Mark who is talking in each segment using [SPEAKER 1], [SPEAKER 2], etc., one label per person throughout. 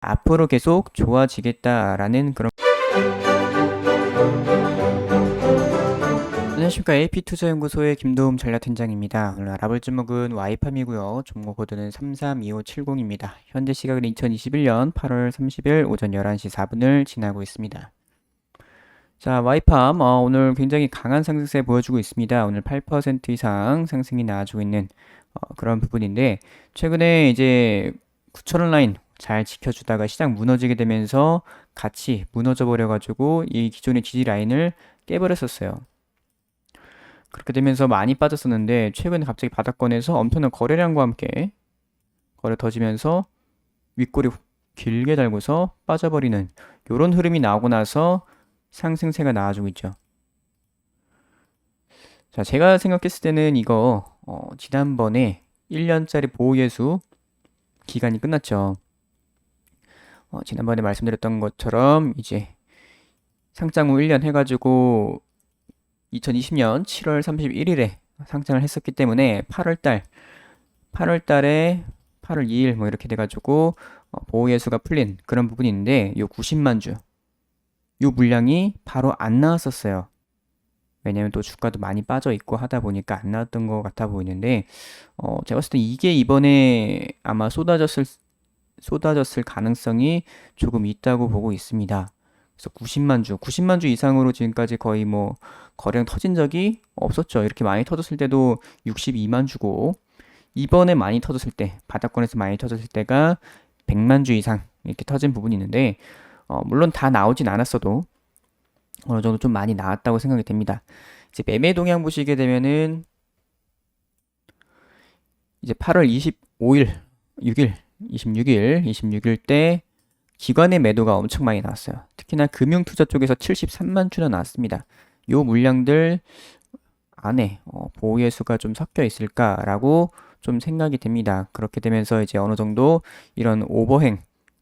[SPEAKER 1] 앞으로 계속 좋아지겠다라는 그런 안녕하십니까 AP투자연구소의 김도움 전략팀장입니다. 오늘 알아볼 종목은 와이팜이고요. 종목 코드는 332570입니다. 현재 시각은 2021년 8월 30일 오전 11시 4분을 지나고 있습니다. 자, 와이팜 어, 오늘 굉장히 강한 상승세 보여주고 있습니다. 오늘 8% 이상 상승이 나와주고 있는 어, 그런 부분인데 최근에 이제 9천원 라인 잘 지켜주다가 시장 무너지게 되면서 같이 무너져 버려가지고 이 기존의 지지 라인을 깨버렸었어요. 그렇게 되면서 많이 빠졌었는데 최근에 갑자기 바닥권에서 엄청난 거래량과 함께 거래 터지면서 윗골이 길게 달고서 빠져버리는 이런 흐름이 나오고 나서 상승세가 나와주고 있죠. 자, 제가 생각했을 때는 이거 어, 지난번에 1년짜리 보호예수 기간이 끝났죠. 어, 지난번에 말씀드렸던 것처럼 이제 상장 후 1년 해가지고 2020년 7월 31일에 상장을 했었기 때문에 8월달 8월달에 8월 2일 뭐 이렇게 돼가지고 어, 보호예수가 풀린 그런 부분이 있는데 요 90만 주, 요 물량이 바로 안 나왔었어요. 왜냐면 또 주가도 많이 빠져 있고 하다 보니까 안 나왔던 것 같아 보이는데 어, 제가 봤을 때 이게 이번에 아마 쏟아졌을 쏟아졌을 가능성이 조금 있다고 보고 있습니다. 그래서 90만 주, 90만 주 이상으로 지금까지 거의 뭐 거래량 터진 적이 없었죠. 이렇게 많이 터졌을 때도 62만 주고 이번에 많이 터졌을 때 바닥권에서 많이 터졌을 때가 100만 주 이상 이렇게 터진 부분이 있는데 어, 물론 다 나오진 않았어도 어느 정도 좀 많이 나왔다고 생각이 됩니다. 이제 매매 동향 보시게 되면은 이제 8월 25일, 6일, 26일, 26일 때 기관의 매도가 엄청 많이 나왔어요. 특히나 금융 투자 쪽에서 73만 주나 나왔습니다. 요 물량들 안에 어, 보호예수가 좀 섞여 있을까라고 좀 생각이 됩니다. 그렇게 되면서 이제 어느 정도 이런 오버행,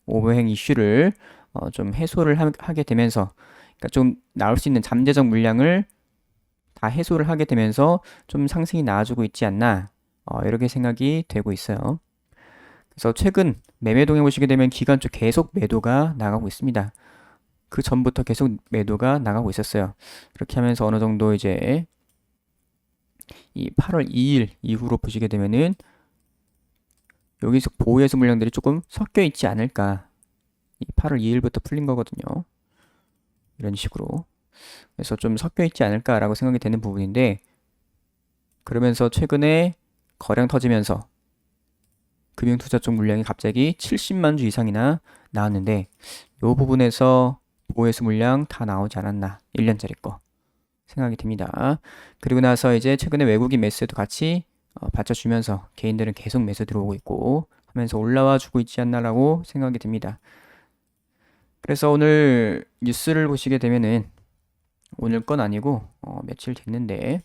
[SPEAKER 1] 오버행 이슈를 어, 좀 해소를 하, 하게 되면서 그러니까 좀 나올 수 있는 잠재적 물량을 다 해소를 하게 되면서 좀 상승이 나와주고 있지 않나 어, 이렇게 생각이 되고 있어요. 그래서 최근 매매 동향 보시게 되면 기간 쪽 계속 매도가 나가고 있습니다. 그 전부터 계속 매도가 나가고 있었어요. 그렇게 하면서 어느 정도 이제 이 8월 2일 이후로 보시게 되면은 여기서 보호예수 물량들이 조금 섞여 있지 않을까. 이 8월 2일부터 풀린 거거든요. 이런 식으로. 그래서 좀 섞여 있지 않을까라고 생각이 되는 부분인데 그러면서 최근에 거량 터지면서 금융투자 쪽 물량이 갑자기 70만 주 이상이나 나왔는데 이 부분에서 보호예수 물량 다 나오지 않았나 1년짜리 거 생각이 듭니다. 그리고 나서 이제 최근에 외국인 매수에도 같이 어, 받쳐주면서 개인들은 계속 매수 들어오고 있고 하면서 올라와 주고 있지 않나라고 생각이 듭니다. 그래서 오늘 뉴스를 보시게 되면은 오늘 건 아니고 어, 며칠 됐는데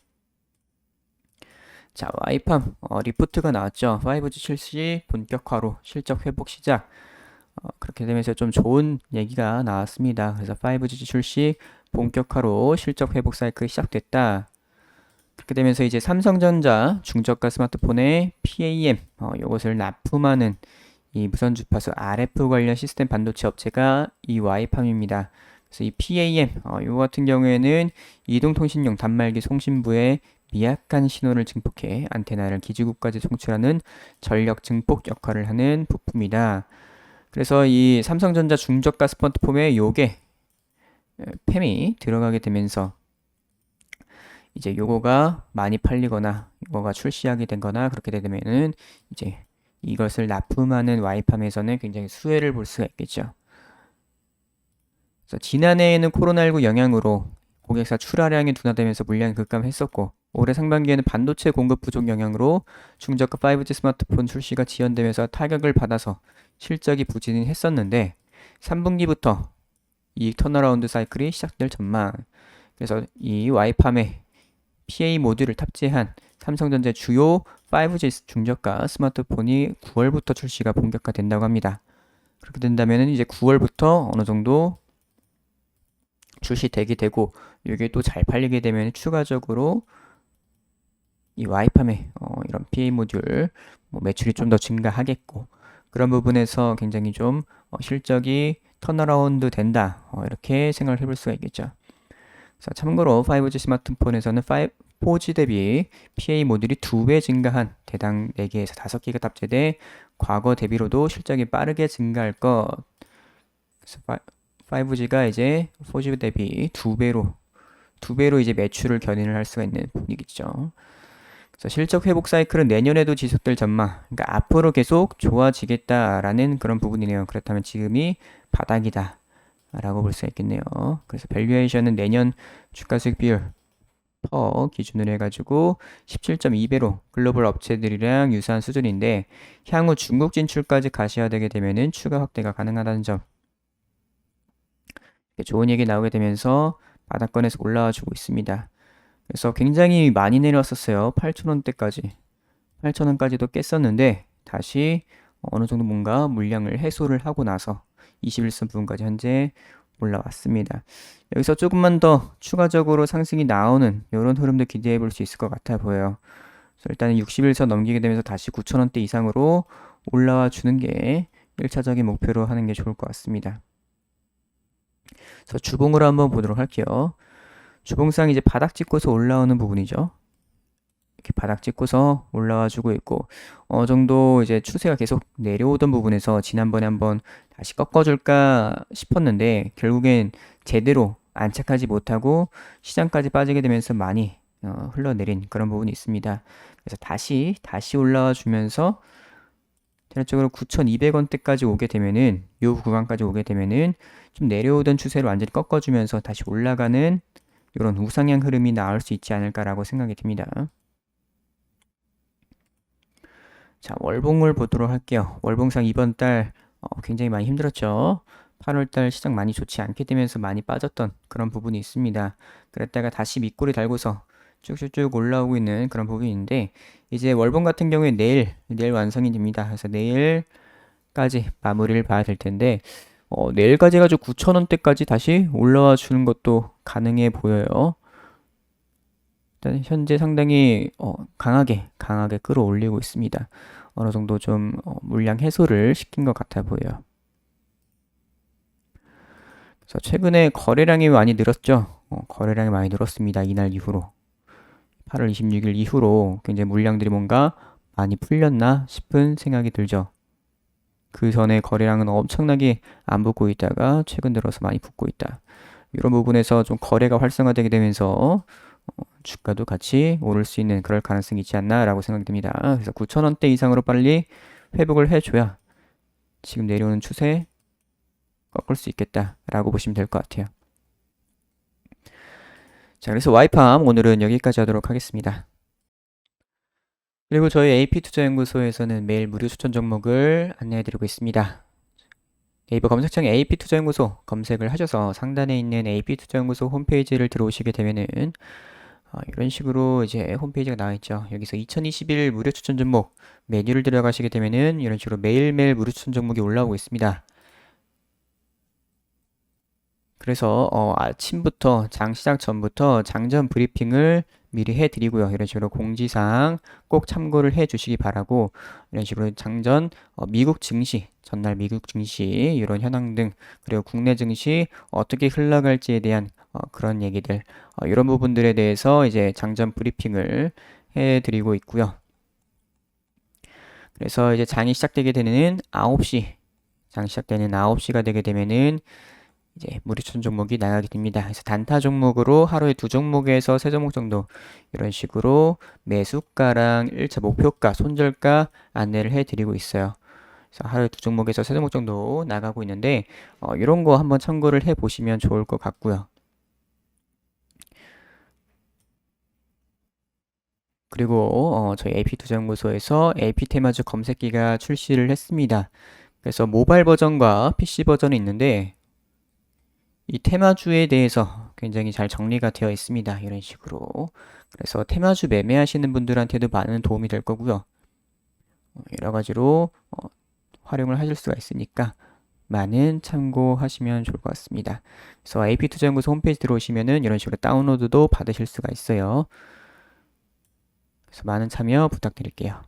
[SPEAKER 1] 자 와이팜 어, 리포트가 나왔죠. 5G 출시 본격화로 실적 회복 시작. 어, 그렇게 되면서 좀 좋은 얘기가 나왔습니다. 그래서 5G 출시 본격화로 실적 회복 사이클이 시작됐다. 그렇게 되면서 이제 삼성전자 중저가 스마트폰의 PAM 어, 이것을 납품하는 이 무선 주파수 RF 관련 시스템 반도체 업체가 이 와이팜입니다. 그래서 이 PAM 어, 이 같은 경우에는 이동통신용 단말기 송신부에 미약한 신호를 증폭해 안테나를 기지국까지 송출하는 전력 증폭 역할을 하는 부품이다. 그래서 이 삼성전자 중저가 스마트폰에 요게 팸이 들어가게 되면서 이제 요거가 많이 팔리거나 요거가 출시하게 되거나 그렇게 되면은 이제 이것을 납품하는 와이팜에서는 굉장히 수혜를 볼 수가 있겠죠. 그래서 지난해에는 코로나19 영향으로 고객사 출하량이 둔화되면서 물량이 급감했었고 올해 상반기에는 반도체 공급 부족 영향으로 중저가 5G 스마트폰 출시가 지연되면서 타격을 받아서 실적이 부진했었는데 3분기부터 이 턴어라운드 사이클이 시작될 전망. 그래서 이 와이팜에 PA 모듈을 탑재한 삼성전자 주요 5G 중저가 스마트폰이 9월부터 출시가 본격화된다고 합니다. 그렇게 된다면 이제 9월부터 어느 정도 출시되게 되고 이게 또 잘 팔리게 되면 추가적으로 이 와이팜의 어, 이런 PA 모듈 뭐 매출이 좀 더 증가하겠고 그런 부분에서 굉장히 좀 어, 실적이 턴어라운드 된다. 어, 이렇게 생각을 해볼 수가 있겠죠. 자, 참고로 5G 스마트폰에서는 5, 4G 대비 PA 모듈이 두배 증가한 대당 4개에서 5개가 탑재돼 과거 대비로도 실적이 빠르게 증가할 것. 그래서 5G가 이제 4G 대비 두 배로 두 배로 이제 매출을 견인을 할 수가 있는 분위기죠. 그래서 실적 회복 사이클은 내년에도 지속될 전망. 그러니까 앞으로 계속 좋아지겠다라는 그런 부분이네요. 그렇다면 지금이 바닥이다. 라고 볼 수 있겠네요. 그래서 밸류에이션은 내년 주가 수익 비율 퍼 기준으로 해가지고 17.2배로 글로벌 업체들이랑 유사한 수준인데 향후 중국 진출까지 가셔야 되게 되면은 추가 확대가 가능하다는 점. 좋은 얘기 나오게 되면서 바닥권에서 올라와 주고 있습니다. 그래서 굉장히 많이 내려왔었어요. 8,000원대까지. 8,000원까지도 깼었는데 다시 어느 정도 뭔가 물량을 해소를 하고 나서 21선 부분까지 현재 올라왔습니다. 여기서 조금만 더 추가적으로 상승이 나오는 이런 흐름도 기대해 볼 수 있을 것 같아 보여요. 그래서 일단은 61선 넘기게 되면서 다시 9,000원대 이상으로 올라와 주는 게 1차적인 목표로 하는 게 좋을 것 같습니다. 그래서 주봉으로 한번 보도록 할게요. 주봉상 이제 바닥 찍고서 올라오는 부분이죠. 이렇게 바닥 찍고서 올라와 주고 있고 어느 정도 이제 추세가 계속 내려오던 부분에서 지난번에 한번 다시 꺾어줄까 싶었는데 결국엔 제대로 안착하지 못하고 시장까지 빠지게 되면서 많이 어, 흘러내린 그런 부분이 있습니다. 그래서 다시 다시 올라와 주면서 대략적으로 9,200원대까지 오게 되면은 요 구간까지 오게 되면은 좀 내려오던 추세를 완전히 꺾어주면서 다시 올라가는 이런 우상향 흐름이 나올 수 있지 않을까라고 생각이 듭니다. 자, 월봉을 보도록 할게요. 월봉상 이번 달 어, 굉장히 많이 힘들었죠. 8월달 시장 많이 좋지 않게 되면서 많이 빠졌던 그런 부분이 있습니다. 그랬다가 다시 밑꼬리 달고서 쭉쭉쭉 올라오고 있는 그런 부분인데 이제 월봉 같은 경우에 내일 내일 완성이 됩니다. 그래서 내일까지 마무리를 봐야 될 텐데 어, 내일까지 해가지고 9,000원대까지 다시 올라와 주는 것도 가능해 보여요. 일단 현재 상당히 어, 강하게 강하게 끌어올리고 있습니다. 어느 정도 좀 어, 물량 해소를 시킨 것 같아 보여요. 그래서 최근에 거래량이 많이 늘었죠. 어, 거래량이 많이 늘었습니다. 이날 이후로 8월 26일 이후로 굉장히 물량들이 뭔가 많이 풀렸나 싶은 생각이 들죠. 그 전에 거래량은 엄청나게 안 붙고 있다가 최근 들어서 많이 붙고 있다. 이런 부분에서 좀 거래가 활성화되게 되면서 어, 주가도 같이 오를 수 있는 그럴 가능성이 있지 않나라고 생각이 듭니다. 그래서 9,000원대 이상으로 빨리 회복을 해줘야 지금 내려오는 추세 꺾을 수 있겠다라고 보시면 될 것 같아요. 자, 그래서 와이팜 오늘은 여기까지 하도록 하겠습니다. 그리고 저희 AP투자연구소에서는 매일 무료 추천 종목을 안내해드리고 있습니다. 네이버 검색창에 AP투자연구소 검색을 하셔서 상단에 있는 AP투자연구소 홈페이지를 들어오시게 되면은 어, 이런 식으로 이제 홈페이지가 나와 있죠. 여기서 2021 무료 추천 종목 메뉴를 들어가시게 되면은 이런 식으로 매일매일 무료 추천 종목이 올라오고 있습니다. 그래서 어, 아침부터 장 시작 전부터 장전 브리핑을 미리 해드리고요. 이런 식으로 공지사항 꼭 참고를 해주시기 바라고 이런 식으로 장전 어, 미국 증시 전날 미국 증시 이런 현황 등 그리고 국내 증시 어떻게 흘러갈지에 대한 어, 그런 얘기들 어, 이런 부분들에 대해서 이제 장전 브리핑을 해드리고 있고요. 그래서 이제 장이 시작되게 되는 9시 장 시작되는 9시가 되게 되면은 이제 무리천 종목이 나가게 됩니다. 그래서 단타 종목으로 하루에 두 종목에서 세 종목 정도 이런 식으로 매수가랑 1차 목표가, 손절가 안내를 해드리고 있어요. 그래서 하루에 두 종목에서 세 종목 정도 나가고 있는데 어, 이런 거 한번 참고를 해보시면 좋을 것 같고요. 그리고 어, 저희 AP투자연구소에서 AP테마주 검색기가 출시를 했습니다. 그래서 모바일 버전과 PC 버전이 있는데 이 테마주에 대해서 굉장히 잘 정리가 되어 있습니다. 이런 식으로. 그래서 테마주 매매하시는 분들한테도 많은 도움이 될 거고요. 어, 여러 가지로 어, 활용을 하실 수가 있으니까 많은 참고하시면 좋을 것 같습니다. 그래서 AP투자연구소 홈페이지 들어오시면은 이런 식으로 다운로드도 받으실 수가 있어요. 그래서 많은 참여 부탁드릴게요.